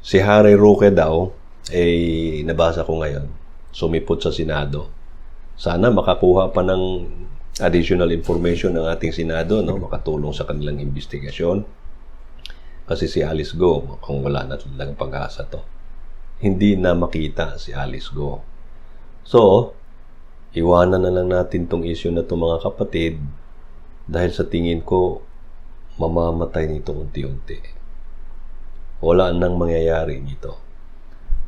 Si Harry Roque daw, eh, nabasa ko ngayon, sumipot sa Senado. Sana makakuha pa ng additional information ng ating Senado, no? makatulong sa kanilang investigasyon. Kasi si Alice Go, kung wala na talagang pag-asa to, hindi na makita si Alice Go. So, iwanan na lang natin tong issue na to mga kapatid dahil sa tingin ko, mamamatay nito unti-unti. Wala nang mangyayari nito.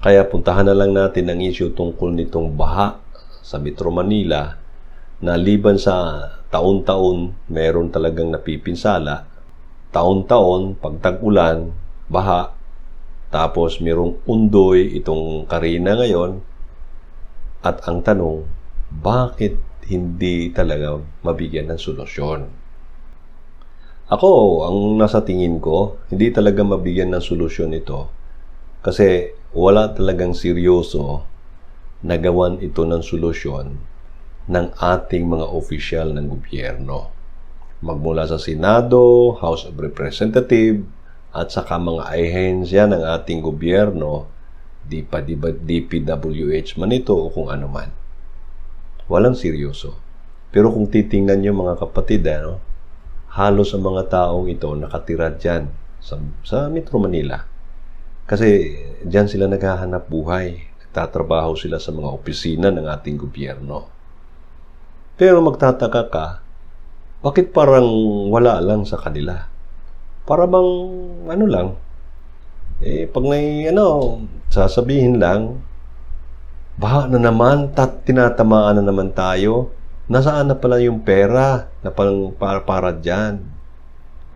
Kaya puntahan na lang natin ang issue tungkol nitong baha sa Metro Manila na liban sa taon-taon meron talagang napipinsala, taon-taon pag tag-ulan, baha, tapos merong undoy itong Karina ngayon, at ang tanong, bakit hindi talaga mabigyan ng solusyon? Ako, ang nasa tingin ko, hindi talaga mabigyan ng solusyon ito kasi wala talagang seryoso na gawan ito ng solusyon ng ating mga opisyal ng gobyerno. Magmula sa Senado, House of Representatives, at saka mga ahensya ng ating gobyerno, di pa di ba DPWH man ito o kung ano man. Walang seryoso. Pero kung titingnan nyo mga kapatid, ano, halos ang mga taong ito nakatira dyan sa, sa Metro Manila. Kasi dyan sila naghahanap buhay. Nagtatrabaho sila sa mga opisina ng ating gobyerno. Pero magtataka ka, bakit parang wala lang sa kanila? Para bang ano lang, eh pag may ano, sasabihin lang, baha na naman, tat tinatamaan na naman tayo. Nasaan na pala yung pera na parang para, para dyan?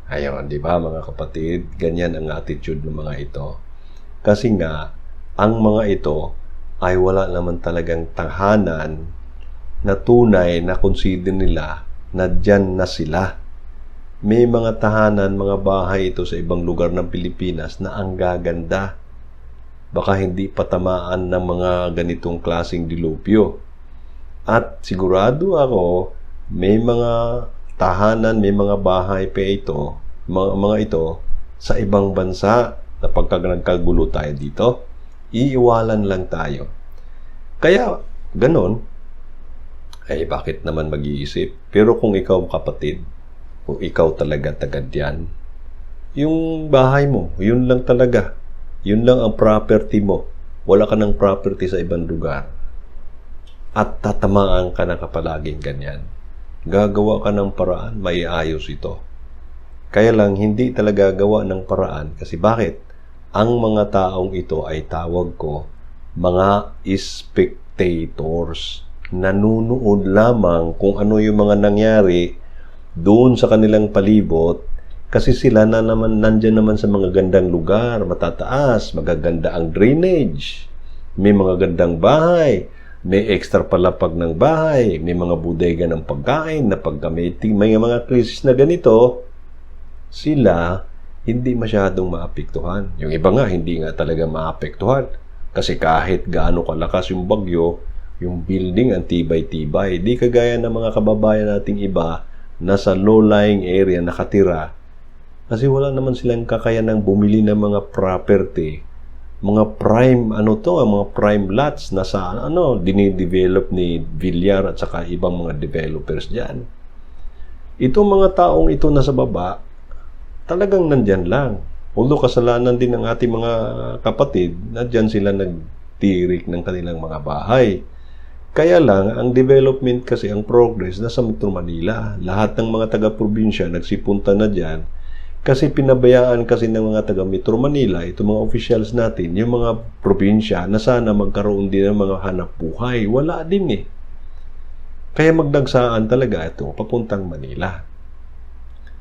Ayun, di ba mga kapatid? Ganyan ang attitude ng mga ito. Kasi nga, ang mga ito ay wala naman talagang tahanan na tunay na consider nila na dyan na sila. May mga tahanan, mga bahay ito sa ibang lugar ng Pilipinas na ang gaganda. Baka hindi patamaan ng mga ganitong klasing dilupyo. At sigurado ako, may mga tahanan, may mga bahay pa ito, mga, mga ito, sa ibang bansa na pagka nagkagulo tayo dito, iiwalan lang tayo. Kaya, ganon, ay bakit naman mag-iisip? Pero kung ikaw kapatid, kung ikaw talaga tagad yan, yung bahay mo, yun lang talaga. Yun lang ang property mo. Wala ka ng property sa ibang lugar. At tatamaan ka na kapalaging ganyan. Gagawa ka ng paraan, may ayos ito. Kaya lang, hindi talaga gawa ng paraan. Kasi bakit? Ang mga taong ito ay tawag ko mga spectators nanunood lamang kung ano yung mga nangyari doon sa kanilang palibot kasi sila na naman nandyan naman sa mga gandang lugar, matataas, magaganda ang drainage, may mga gandang bahay, may extra palapag ng bahay, may mga bodega ng pagkain na pagka may, may mga krisis na ganito, sila hindi masyadong maapektuhan. Yung iba nga, hindi nga talaga maapektuhan. Kasi kahit gaano kalakas yung bagyo, yung building ang tibay-tibay. Di kagaya ng mga kababayan nating iba na sa low-lying area nakatira kasi wala naman silang kakayanang bumili ng mga property mga prime ano to ang mga prime lots na sa ano dinidevelop ni Villar at saka ibang mga developers diyan itong mga taong ito na sa baba talagang nandyan lang. Although kasalanan din ng ating mga kapatid na dyan sila nagtirik ng kanilang mga bahay. Kaya lang, ang development kasi, ang progress, nasa Metro Manila. Lahat ng mga taga-probinsya nagsipunta na dyan kasi pinabayaan kasi ng mga taga Metro Manila, itong mga officials natin, yung mga probinsya na sana magkaroon din ng mga hanap buhay. Wala din eh. Kaya magdagsaan talaga ito papuntang Manila.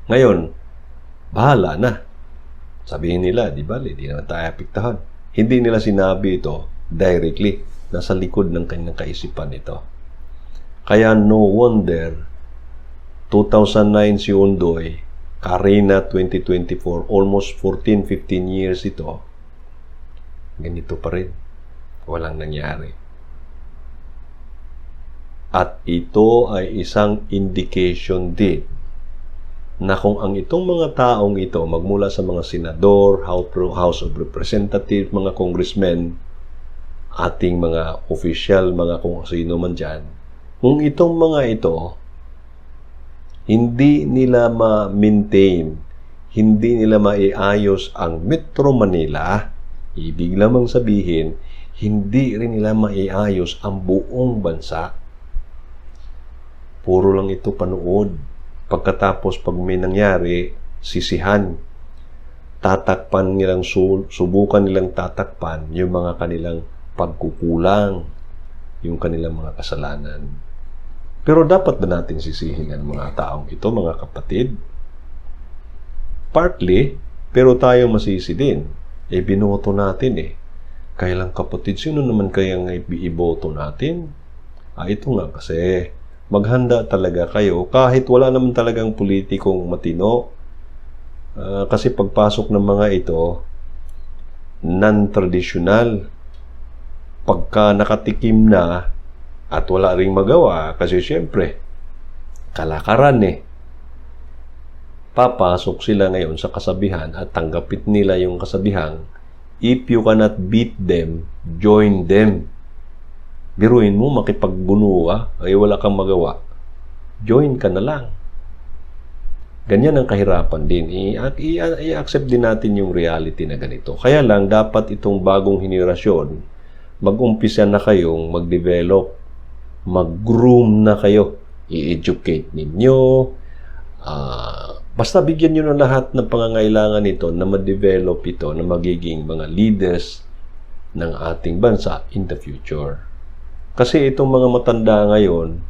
Ngayon, bahala na. Sabihin nila, di ba, hindi naman tayo apektahan. Hindi nila sinabi ito directly nasa likod ng kanyang kaisipan ito. Kaya no wonder 2009 si Undoy, Karina 2024, almost 14-15 years ito, ganito pa rin. Walang nangyari. At ito ay isang indication din na kung ang itong mga taong ito magmula sa mga senador, House of Representatives, mga congressmen, ating mga official, mga kung sino man dyan, kung itong mga ito hindi nila ma-maintain, hindi nila maiayos ang Metro Manila, ibig lamang sabihin, hindi rin nila maiayos ang buong bansa. Puro lang ito panood. Pagkatapos pag may nangyari, sisihan. Tatakpan nilang, subukan nilang tatakpan yung mga kanilang pagkukulang, yung kanilang mga kasalanan. Pero dapat ba natin sisihin ang mga taong ito, mga kapatid? Partly, pero tayo masisi din. Eh, binoto natin eh. Kailang kapatid, sino naman kayang iboto natin? Ah, ito nga kasi, maghanda talaga kayo kahit wala naman talagang politikong matino. Uh, kasi pagpasok ng mga ito, non-traditional. Pagka nakatikim na at wala ring magawa, kasi syempre, kalakaran eh. Papasok sila ngayon sa kasabihan at tanggapit nila yung kasabihan, if you cannot beat them, join them. Biruin mo, makipagbunuwa, ay wala kang magawa. Join ka na lang. Ganyan ang kahirapan din. I-accept din natin yung reality na ganito. Kaya lang, dapat itong bagong henerasyon, mag-umpisa na kayong mag-develop, mag-groom na kayo. I-educate ninyo. Uh, basta bigyan nyo ng lahat ng pangangailangan nito na ma-develop ito na magiging mga leaders ng ating bansa in the future. Kasi itong mga matanda ngayon,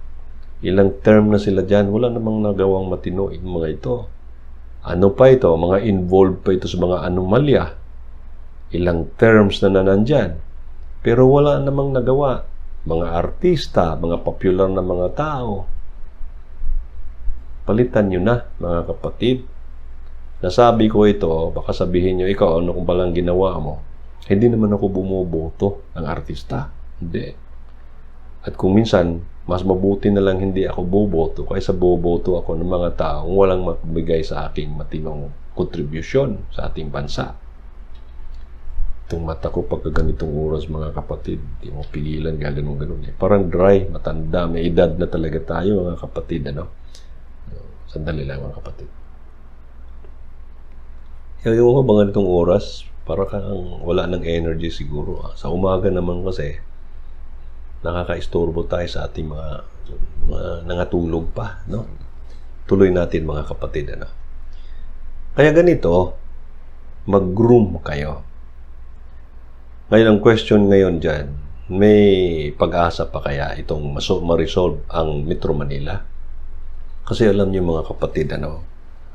ilang term na sila dyan, wala namang nagawang matino yung mga ito. Ano pa ito? Mga involved pa ito sa mga anomalya. Ilang terms na nanandyan. Pero wala namang nagawa. Mga artista, mga popular na mga tao. Palitan nyo na, mga kapatid. Nasabi ko ito, baka sabihin nyo, ikaw, ano kung palang ginawa mo? Hindi naman ako bumoboto ng artista. Hindi. At kung minsan, mas mabuti na lang hindi ako boboto kaysa boboto ako ng mga taong walang magbigay sa aking matinong kontribusyon sa ating bansa. Itong mata ko pagka ganitong oras mga kapatid, di mo pigilan ganun ganun eh. Parang dry, matanda, may edad na talaga tayo mga kapatid, ano? Sandali lang mga kapatid. Yung mo ba ganitong oras, para kang wala ng energy siguro. Ah. Sa umaga naman kasi, nakakaistorbo tayo sa ating mga, mga nangatulog pa, no? Tuloy natin mga kapatid, ano? Kaya ganito, mag-groom kayo. Ngayon, ang question ngayon dyan, may pag-asa pa kaya itong ma-resolve ang Metro Manila? Kasi alam niyo mga kapatid, ano,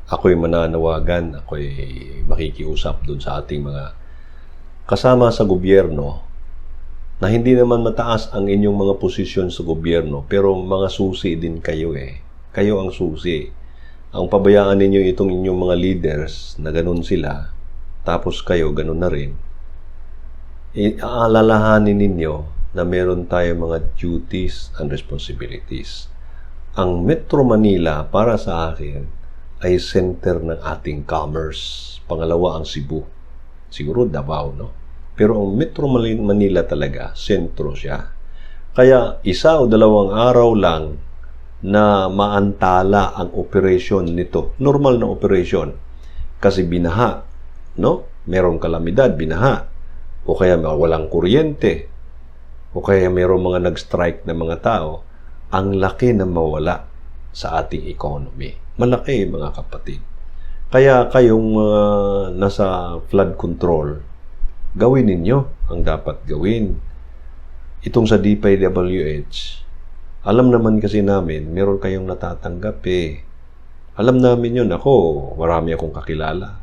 ako'y mananawagan, ako'y makikiusap dun sa ating mga kasama sa gobyerno na hindi naman mataas ang inyong mga posisyon sa gobyerno, pero mga susi din kayo eh. Kayo ang susi. Ang pabayaan ninyo itong inyong mga leaders na ganun sila, tapos kayo ganun na rin, aalalahanin ninyo na meron tayo mga duties and responsibilities. Ang Metro Manila, para sa akin, ay center ng ating commerce. Pangalawa ang Cebu. Siguro Davao, no? Pero ang Metro Manila talaga, sentro siya. Kaya isa o dalawang araw lang na maantala ang operation nito. Normal na operation. Kasi binaha, no? Merong kalamidad, binaha. O kaya walang kuryente. O kaya merong mga nag-strike na mga tao. Ang laki na mawala sa ating economy. Malaki, mga kapatid. Kaya kayong uh, nasa flood control, gawin ninyo ang dapat gawin. Itong sa DPWH, alam naman kasi namin, meron kayong natatanggap eh. Alam namin yun. Ako, marami akong kakilala.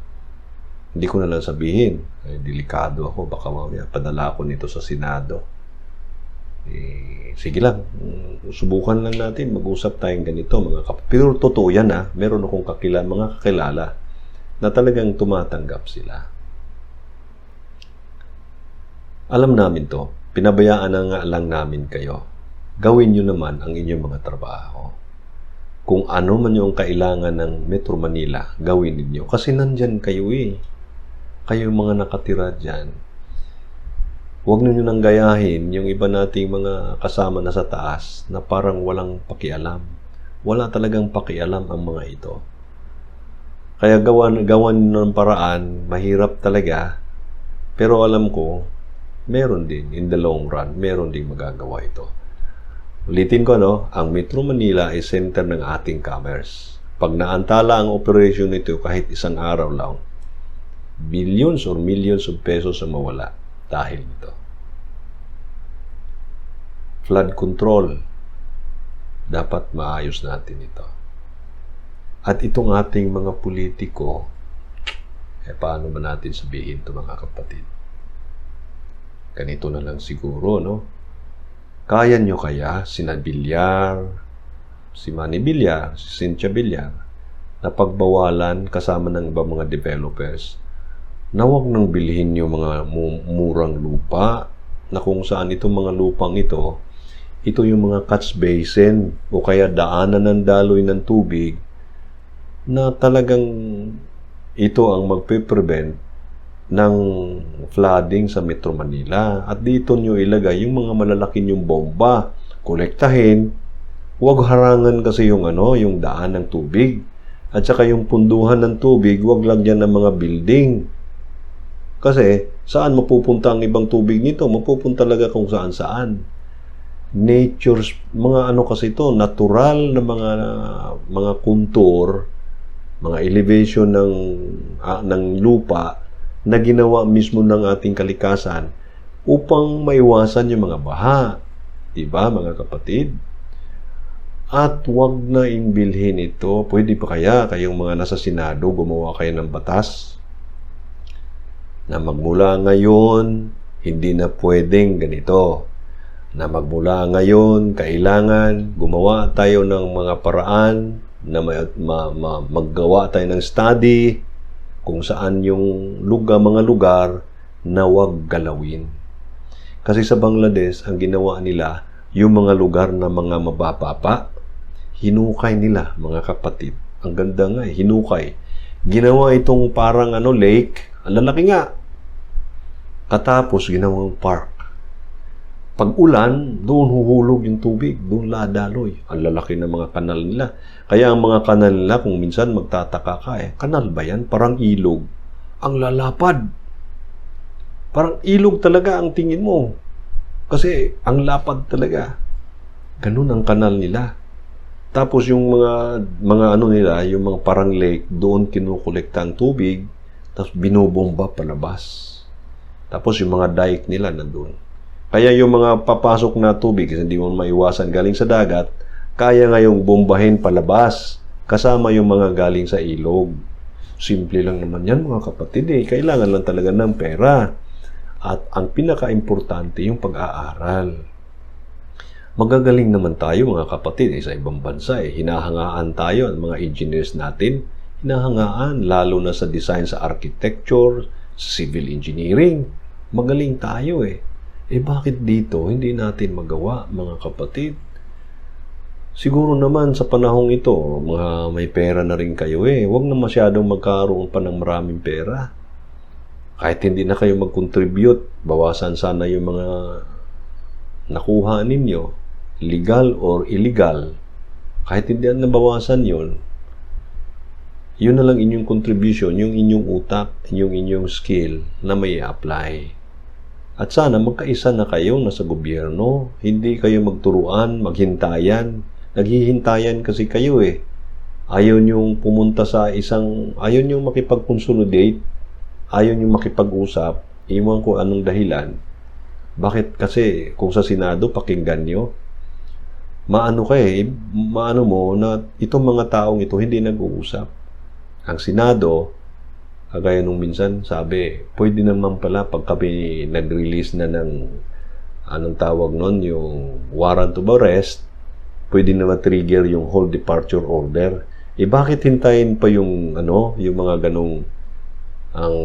Hindi ko na lang sabihin. Eh, delikado ako. Baka mamaya padala ako nito sa Senado. Eh, sige lang. Subukan lang natin. Mag-usap tayong ganito. Mga kap Pero totoo yan ah. Meron akong kakilala, mga kakilala na talagang tumatanggap sila. Alam namin to. Pinabayaan na nga lang namin kayo. Gawin nyo naman ang inyong mga trabaho. kung ano man yung kailangan ng Metro Manila, gawin ninyo. Kasi nandyan kayo eh. Kayo mga nakatira dyan. Huwag ninyo nang gayahin yung iba nating mga kasama na sa taas na parang walang pakialam. Wala talagang pakialam ang mga ito. Kaya gawan, gawan ng paraan, mahirap talaga. Pero alam ko, meron din, in the long run, meron din magagawa ito. Ulitin ko, no, ang Metro Manila ay center ng ating commerce. Pag naantala ang operation nito kahit isang araw lang, billions or millions of pesos ang mawala dahil nito. Flood control. Dapat maayos natin ito. At itong ating mga politiko, eh paano ba natin sabihin ito mga kapatid? Ganito na lang siguro, no? Kaya nyo kaya sina Bilyar, si Manny Bilyar, si Cynthia Bilyar, na pagbawalan kasama ng iba mga developers na huwag nang bilhin yung mga mu- murang lupa na kung saan itong mga lupang ito, ito yung mga catch basin o kaya daanan ng daloy ng tubig na talagang ito ang magpe-prevent ng flooding sa Metro Manila. At dito nyo ilagay yung mga malalaki yung bomba. Kolektahin. Huwag harangan kasi yung ano, yung daan ng tubig. At saka yung punduhan ng tubig, huwag lagyan ng mga building. Kasi saan mapupunta ang ibang tubig nito? Mapupunta talaga kung saan saan. Nature's mga ano kasi ito, natural na mga mga kontur, mga elevation ng ah, ng lupa na ginawa mismo ng ating kalikasan upang maiwasan yung mga baha. Diba, mga kapatid? At wag na imbilhin ito. Pwede pa kaya kayong mga nasa Senado gumawa kayo ng batas na magmula ngayon, hindi na pwedeng ganito. Na magmula ngayon, kailangan gumawa tayo ng mga paraan na ma- ma- ma- maggawa tayo ng study kung saan yung lugar, mga lugar na wag galawin. Kasi sa Bangladesh, ang ginawa nila, yung mga lugar na mga mabababa, hinukay nila, mga kapatid. Ang ganda nga eh, hinukay. Ginawa itong parang ano, lake, ang lalaki nga. Katapos, ginawang park. Pag ulan, doon huhulog yung tubig, doon ladaloy. Ang lalaki ng mga kanal nila. Kaya ang mga kanal nila, kung minsan magtataka ka eh, kanal ba yan? Parang ilog. Ang lalapad. Parang ilog talaga ang tingin mo. Kasi ang lapad talaga. Ganun ang kanal nila. Tapos yung mga mga ano nila, yung mga parang lake, doon kinukolekta ang tubig, tapos binobomba palabas. Tapos yung mga dike nila nandun. Kaya yung mga papasok na tubig, kasi hindi mo maiwasan galing sa dagat, kaya ngayong bombahin palabas, kasama yung mga galing sa ilog. Simple lang naman yan mga kapatid eh. Kailangan lang talaga ng pera. At ang pinaka-importante yung pag-aaral. Magagaling naman tayo mga kapatid eh, sa ibang bansa eh. Hinahangaan tayo ang mga engineers natin. Hinahangaan lalo na sa design sa architecture, sa civil engineering. Magaling tayo eh. Eh bakit dito hindi natin magawa mga kapatid? Siguro naman sa panahong ito, mga may pera na rin kayo eh. Huwag na masyadong magkaroon pa ng maraming pera. Kahit hindi na kayo mag-contribute, bawasan sana yung mga nakuha ninyo, legal or illegal. Kahit hindi na nabawasan yun, yun na lang inyong contribution, yung inyong utak, yung inyong skill na may apply. At sana magkaisa na kayo nasa gobyerno. Hindi kayo magturuan, maghintayan. Naghihintayan kasi kayo eh. Ayaw niyong pumunta sa isang, ayaw niyong makipag-consolidate, ayaw niyong makipag-usap, iwan ko anong dahilan. Bakit? Kasi kung sa Senado, pakinggan niyo, maano ka eh, maano mo na itong mga taong ito hindi nag-uusap. Ang Senado, kagaya nung minsan sabi, pwede naman pala pag kami nag-release na ng anong tawag nun, yung warrant of arrest, pwede na ma-trigger yung whole departure order. Eh bakit hintayin pa yung ano, yung mga ganong ang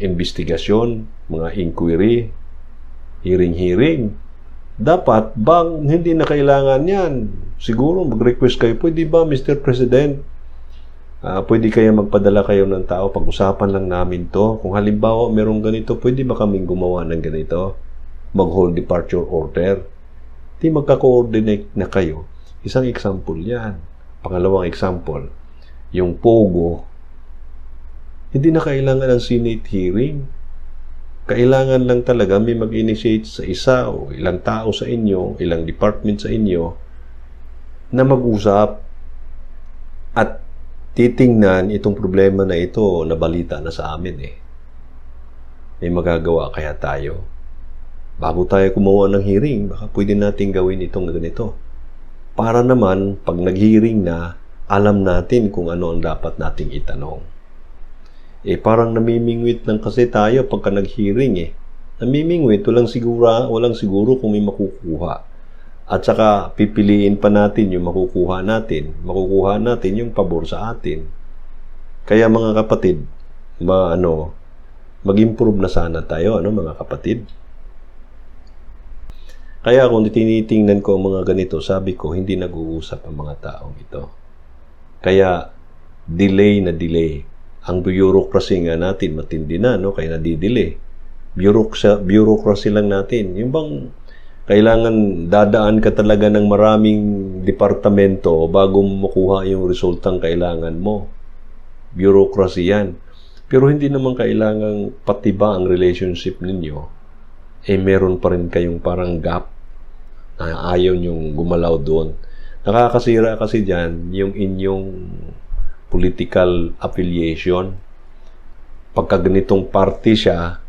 investigasyon, mga inquiry, hearing-hearing. Dapat bang hindi na kailangan yan siguro mag-request kayo, pwede ba Mr. President, ah, pwede kaya magpadala kayo ng tao, pag-usapan lang namin to. Kung halimbawa merong ganito, pwede ba kaming gumawa ng ganito? Mag-hold departure order. Di magka-coordinate na kayo. Isang example yan. Pangalawang example, yung POGO, hindi na kailangan ng Senate hearing. Kailangan lang talaga may mag-initiate sa isa o ilang tao sa inyo, ilang department sa inyo, na mag-usap at titingnan itong problema na ito na balita na sa amin eh. May magagawa kaya tayo. Bago tayo kumuha ng hearing, baka pwede natin gawin itong ganito. Para naman, pag nag-hearing na, alam natin kung ano ang dapat nating itanong. Eh, parang namimingwit lang kasi tayo pagka nag-hearing eh. Namimingwit, walang sigura, walang siguro kung may makukuha. At saka pipiliin pa natin yung makukuha natin. Makukuha natin yung pabor sa atin. Kaya mga kapatid, ma ano, mag-improve na sana tayo, ano mga kapatid? Kaya kung tinitingnan ko ang mga ganito, sabi ko, hindi nag-uusap ang mga taong ito. Kaya, delay na delay. Ang bureaucracy nga natin, matindi na, no? Kaya nadidelay. Bureaucracy, bureaucracy lang natin. Yung bang kailangan dadaan ka talaga ng maraming departamento bago makuha yung resultang kailangan mo. Bureaucracy yan. Pero hindi naman kailangang patiba ang relationship ninyo. Eh, meron pa rin kayong parang gap na ayaw nyong gumalaw doon. Nakakasira kasi dyan yung inyong political affiliation. Pagka ganitong party siya,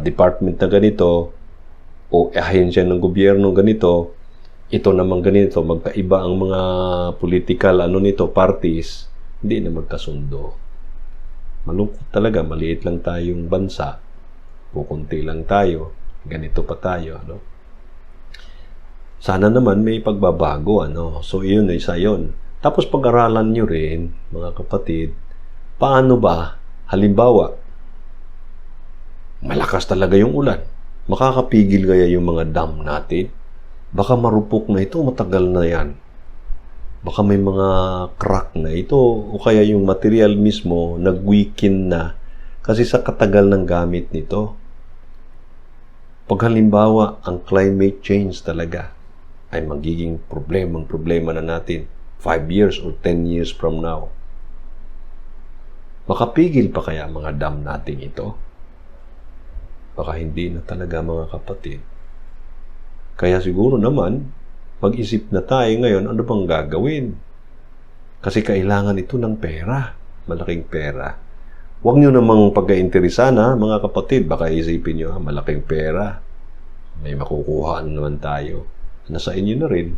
department na ganito, o ahensya ng gobyerno ganito, ito naman ganito, magkaiba ang mga political ano nito, parties, hindi na magkasundo. Malungkot talaga, maliit lang tayong bansa, kukunti lang tayo, ganito pa tayo, no? Sana naman may pagbabago, ano? So, yun, isa yun. Tapos pag-aralan nyo rin, mga kapatid, paano ba, halimbawa, malakas talaga yung ulan, makakapigil kaya yung mga dam natin? Baka marupok na ito, matagal na yan. Baka may mga crack na ito o kaya yung material mismo nag-weaken na kasi sa katagal ng gamit nito. Pag halimbawa, ang climate change talaga ay magiging problemang problema na natin 5 years or 10 years from now. Makapigil pa kaya mga dam natin ito? Baka hindi na talaga mga kapatid. Kaya siguro naman, mag-isip na tayo ngayon ano bang gagawin. Kasi kailangan ito ng pera. Malaking pera. Huwag nyo namang pagka-interesan ha, mga kapatid. Baka isipin nyo, ha, malaking pera. May makukuha naman tayo. Nasa inyo na rin.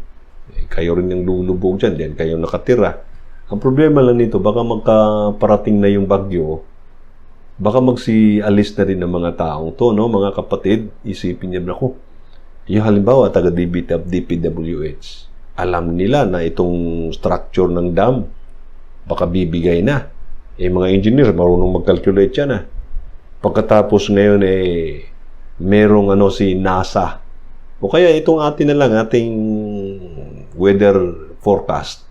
Eh, kayo rin yung lulubog dyan. Diyan kayo nakatira. Ang problema lang nito, baka magkaparating na yung bagyo, baka magsi-alis na rin ng mga taong to, no? Mga kapatid, isipin niya, ako, yung halimbawa, taga DPWH, alam nila na itong structure ng dam, baka bibigay na. Eh, mga engineer, marunong mag-calculate yan, ah. Pagkatapos ngayon, eh, merong ano si NASA. O kaya itong atin na lang, ating weather forecast.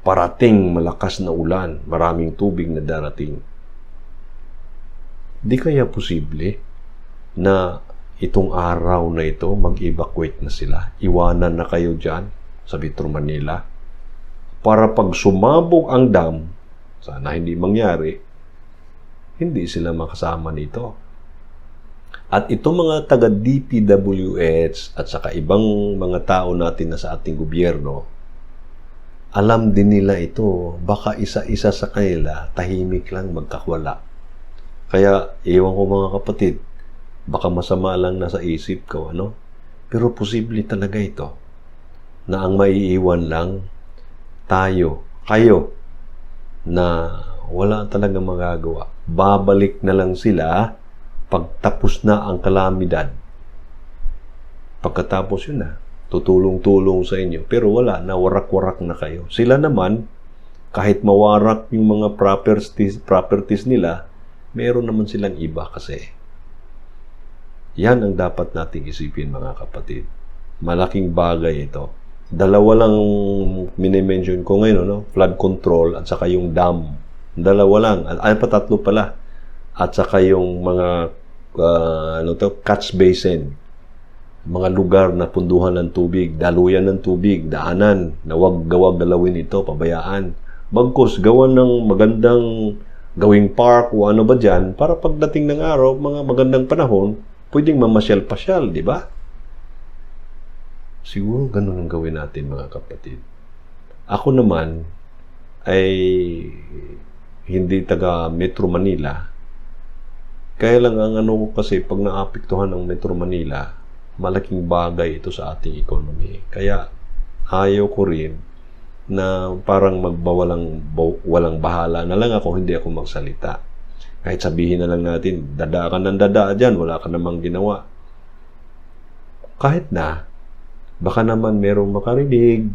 Parating malakas na ulan, maraming tubig na darating Di kaya posible na itong araw na ito mag-evacuate na sila? Iwanan na kayo dyan sa Metro Manila? Para pag sumabog ang dam, sana hindi mangyari, hindi sila makasama nito. At itong mga taga DPWH at saka ibang mga tao natin na sa ating gobyerno, alam din nila ito. Baka isa-isa sa kanila, tahimik lang magkakwala kaya, iwan ko mga kapatid, baka masama lang nasa isip ko, ano? Pero posible talaga ito na ang maiiwan lang tayo, kayo, na wala talaga magagawa. Babalik na lang sila pagtapos na ang kalamidad. Pagkatapos yun na, tutulong-tulong sa inyo. Pero wala, na warak-warak na kayo. Sila naman, kahit mawarak yung mga properties, properties nila, meron naman silang iba kasi. Yan ang dapat nating isipin mga kapatid. Malaking bagay ito. Dalawa lang minimension ko ngayon, no? flood control at saka yung dam. Dalawa lang. Ay, pa tatlo pala. At saka yung mga ah, ano to, catch basin. Mga lugar na punduhan ng tubig, daluyan ng tubig, daanan, na wag gawag galawin ito, pabayaan. Bagkus, gawan ng magandang gawing park o ano ba dyan, para pagdating ng araw, mga magandang panahon, pwedeng mamasyal-pasyal, di ba? Siguro ganun ang gawin natin mga kapatid. Ako naman ay hindi taga Metro Manila. Kaya lang ang ano ko kasi pag naapektuhan ng Metro Manila, malaking bagay ito sa ating economy. Kaya ayaw ko rin na parang magbawalang baw- walang bahala na lang ako, hindi ako magsalita. Kahit sabihin na lang natin, dada ka ng dada dyan, wala ka namang ginawa. Kahit na, baka naman merong makarinig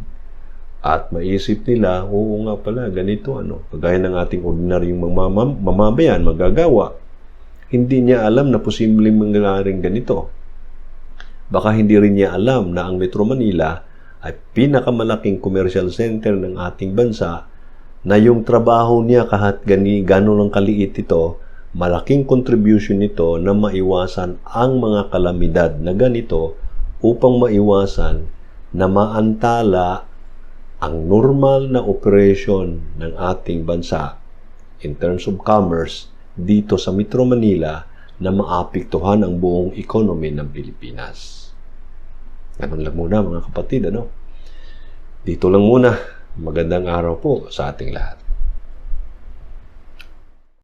at maisip nila, oo nga pala, ganito ano, kagaya ng ating ordinaryong mamam- mamamayan, magagawa. Hindi niya alam na posibleng mangyaring ganito. Baka hindi rin niya alam na ang Metro Manila ay pinakamalaking commercial center ng ating bansa na yung trabaho niya kahit gani gano'n lang kaliit ito, malaking contribution nito na maiwasan ang mga kalamidad na ganito upang maiwasan na maantala ang normal na operation ng ating bansa in terms of commerce dito sa Metro Manila na maapektuhan ang buong economy ng Pilipinas. Ganun lang muna mga kapatid, ano? Dito lang muna. Magandang araw po sa ating lahat.